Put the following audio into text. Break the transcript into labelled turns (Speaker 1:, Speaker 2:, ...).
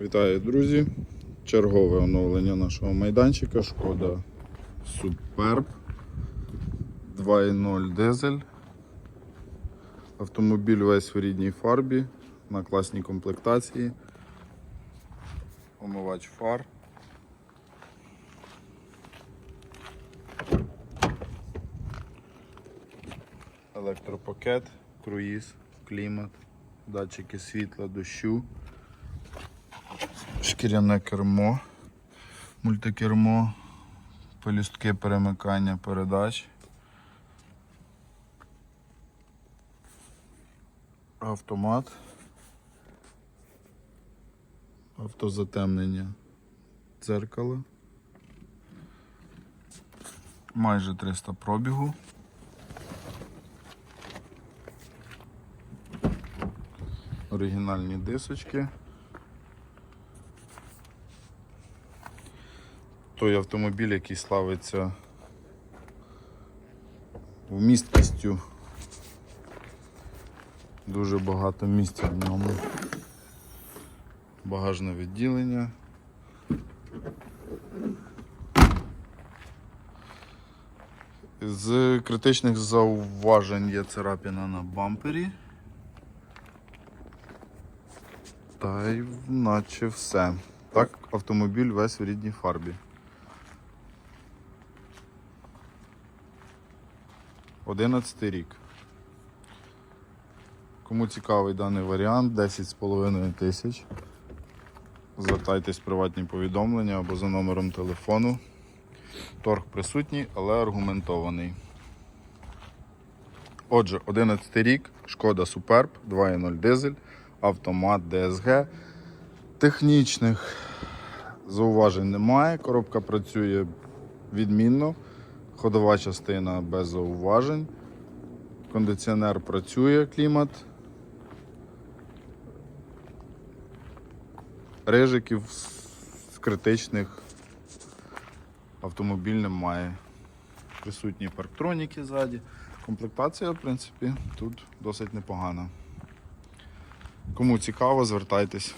Speaker 1: Вітаю, друзі! Чергове оновлення нашого майданчика. Шкода Superb 2.0 дизель. Автомобіль весь в рідній фарбі, на класній комплектації. Омивач фар. Електропакет, круїз, клімат, датчики світла, дощу шкіряне кермо, мультикермо, пелюстки перемикання передач, автомат, автозатемнення дзеркала, майже 300 пробігу. Оригінальні дисочки. Той автомобіль, який славиться вмісткістю. Дуже багато місця в ньому. Багажне відділення. З критичних зауважень є царапіна на бампері. Та й наче все. Так, автомобіль весь в рідній фарбі. 11 рік. Кому цікавий даний варіант, 10,5 тисяч. Звертайтесь в приватні повідомлення або за номером телефону. Торг присутній, але аргументований. Отже, 11 рік, шкода Superb, 2.0 дизель, автомат DSG. Технічних зауважень немає. Коробка працює відмінно. Ходова частина без зауважень. Кондиціонер працює, клімат. Рижиків з критичних автомобіль немає. Присутні парктроніки ззаді. Комплектація, в принципі, тут досить непогана. Кому цікаво, звертайтесь.